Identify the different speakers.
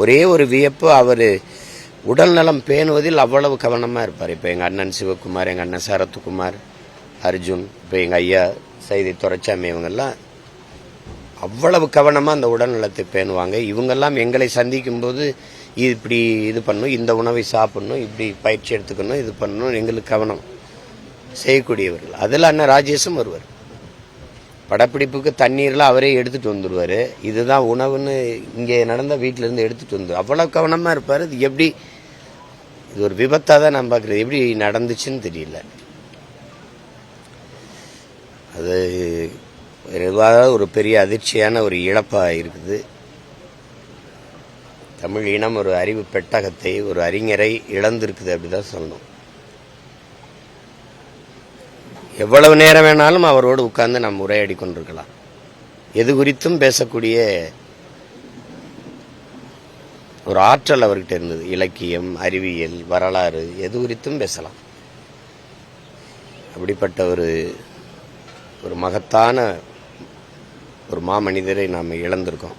Speaker 1: ஒரே ஒரு வியப்பு அவர் உடல் நலம் பேணுவதில் அவ்வளவு கவனமாக இருப்பார். இப்போ எங்கள் அண்ணன் சிவகுமார் எங்கள் அண்ணன் சரத்குமார் அர்ஜுன் இப்போ எங்கள் ஐயா சைதி துரைச்சாமி இவங்கெல்லாம் அவ்வளவு கவனமாக அந்த உடல் நலத்தை பேணுவாங்க. இவங்கெல்லாம் எங்களை சந்திக்கும் போது இது இப்படி இது பண்ணணும் இந்த உணவை சாப்பிடணும் இப்படி பயிற்சி எடுத்துக்கணும் இது பண்ணணும் எங்களுக்கு கவனம் செய்யக்கூடியவர்கள். அதில் அண்ணன் ராஜேஷும் வருவார். படப்பிடிப்புக்கு தண்ணீர்லாம் அவரே எடுத்துட்டு வந்துடுவார் இதுதான் உணவுன்னு இங்கே நடந்த வீட்டிலேருந்து எடுத்துகிட்டு வந்து அவ்வளோ கவனமாக இருப்பார். இது எப்படி இது ஒரு விபத்தாக தான் நான் பார்க்குறது எப்படி நடந்துச்சுன்னு தெரியல. அது எதுவாக ஒரு பெரிய அதிர்ச்சியான ஒரு இழப்பாக இருக்குது. தமிழ் இனம் ஒரு அறிவு பெட்டகத்தை ஒரு அறிஞரை இழந்திருக்குது அப்படிதான் சொல்லணும். எவ்வளவு நேரம் வேணாலும் அவரோடு உட்கார்ந்து நாம் உரையாடி கொண்டிருக்கலாம் எது குறித்தும் பேசக்கூடிய ஒரு ஆற்றல் அவர்கிட்ட இருந்தது. இலக்கியம் அறிவியல் வரலாறு எது குறித்தும் பேசலாம். அப்படிப்பட்ட ஒரு ஒரு மகத்தான ஒரு மாமனிதரை நாம் இழந்திருக்கோம்.